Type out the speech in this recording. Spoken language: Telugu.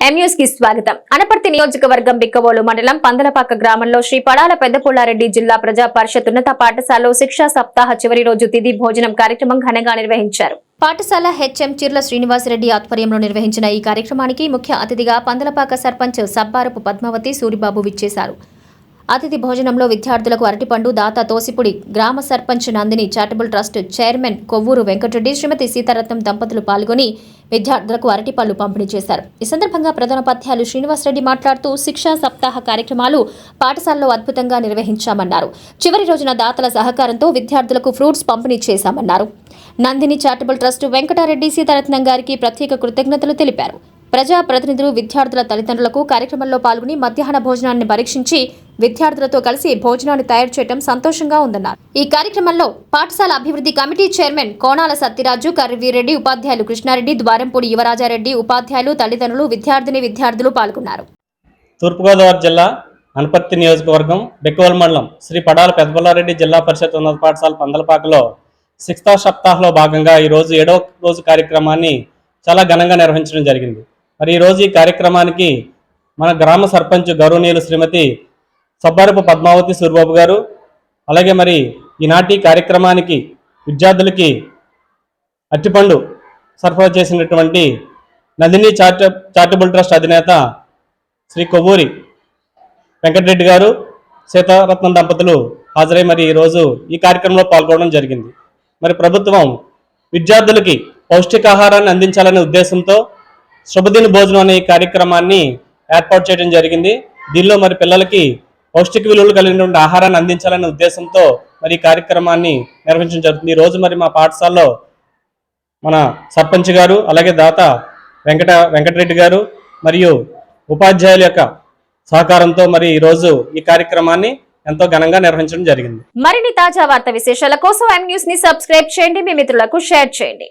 కి స్వాగతం. అనపర్తి నియోజకవర్గం బిక్కవోలు మండలం పందలపాక గ్రామంలో శ్రీ పడాల పెద్దపుల్లారెడ్డి జిల్లా ప్రజా పరిషత్ ఉన్నత పాఠశాలలో శిక్షా సప్తాహ చివరి రోజు తిది భోజనం కార్యక్రమం ఘనంగా నిర్వహించారు. పాఠశాల హెచ్ఎం చిర్ల శ్రీనివాసరెడ్డి ఆధ్వర్యంలో నిర్వహించిన ఈ కార్యక్రమానికి ముఖ్య అతిథిగా పందలపాక సర్పంచ్ సబ్బారపు పద్మావతి సూరిబాబు విచ్చేశారు. అతిథి భోజనంలో విద్యార్థులకు అరటిపండు దాత తోసిపుడి గ్రామ sarpanch Nandini charitable trust chairman Kovvuru Venkatareddy Shrimati Sitaratnam దంపతులు పాల్గొని విద్యార్థులకు అరటిపళ్ళు పంపిణీ చేశారు. ఈ సందర్భంగా ప్రధానోపాధ్యాయులు శ్రీనివాసరెడ్డి మాట్లాడుతూ శిక్షా సప్తాహ కార్యక్రమాలు పాఠశాలలో అద్భుతంగా నిర్వహించామన్నారు. చివరి రోజున దాతల సహకారంతో విద్యార్థులకు ఫ్రూట్స్ పంపిణీ చేశామన్నారు. నందిని చారిటబుల్ ట్రస్ట్ వెంకటారెడ్డి సీతారత్నం గారికి ప్రత్యేక కృతజ్ఞతలు తెలిపారు. ప్రజా ప్రతినిధులు విద్యార్థుల తల్లిదండ్రులకు కార్యక్రమంలో పాల్గొని మధ్యాహ్న భోజనాన్ని పరీక్షించి విద్యార్థులతో కలిసి భోజనాన్ని తయారు చేయడం సంతోషంగా ఉందన్నారు. ఈ కార్యక్రమంలో పాఠశాల అభివృద్ధి కమిటీ చైర్మన్ కోణాల సత్యరాజు కర్రవీరెడ్డి ఉపాధ్యాయులు కృష్ణారెడ్డి ద్వారంపూడి యువరాజారెడ్డి ఉపాధ్యాయులు తల్లిదండ్రులు విద్యార్థిని విద్యార్థులు పాల్గొన్నారు. తూర్పుగోదావరి జిల్లా అనపర్తి నియోజకవర్గం బెక్కువల్ మండలం శ్రీ పడాల పెద్దపల్లారెడ్డి జిల్లా పరిషత్ ఉన్నత పాఠశాల పందలపాకలో శిక్షా సప్తాహలో భాగంగా ఈరోజు ఏడవ రోజు కార్యక్రమాన్ని చాలా ఘనంగా నిర్వహించడం జరిగింది. మరి ఈరోజు ఈ కార్యక్రమానికి మన గ్రామ సర్పంచ్ గౌరవనీయులు శ్రీమతి సబ్బారపు పద్మావతి సూర్బాబు గారు అలాగే మరి ఈనాటి కార్యక్రమానికి విద్యార్థులకి అట్టిపండు సరఫరా చేసినటువంటి నందిని చార్ట చారిటబుల్ ట్రస్ట్ అధినేత శ్రీ కొవ్వూరి వెంకటరెడ్డి గారు సీతారత్నం దంపతులు హాజరై మరి ఈరోజు ఈ కార్యక్రమంలో పాల్గొనడం జరిగింది. మరి ప్రభుత్వం విద్యార్థులకి పౌష్టికాహారాన్ని అందించాలనే ఉద్దేశంతో శుభదిన భోజనం అనే కార్యక్రమాన్ని ఏర్పాటు చేయడం జరిగింది. దీనిలో మరి పిల్లలకి పౌష్టిక విలువలు కలిగినటువంటి ఆహారాన్ని అందించాలనే ఉద్దేశంతో మరి ఈ కార్యక్రమాన్ని నిర్వహించడం జరుగుతుంది. ఈ రోజు మరి మా పాఠశాలలో మన సర్పంచ్ గారు అలాగే దాత వెంకట వెంకటరెడ్డి గారు మరియు ఉపాధ్యాయుల యొక్క సహకారంతో మరి ఈరోజు ఈ కార్యక్రమాన్ని ఎంతో ఘనంగా నిర్వహించడం జరిగింది. మరిన్ని తాజా వార్త విశేషాల కోసం ఎం న్యూస్ని సబ్స్క్రైబ్ చేయండి. మీ మిత్రులకు షేర్ చేయండి.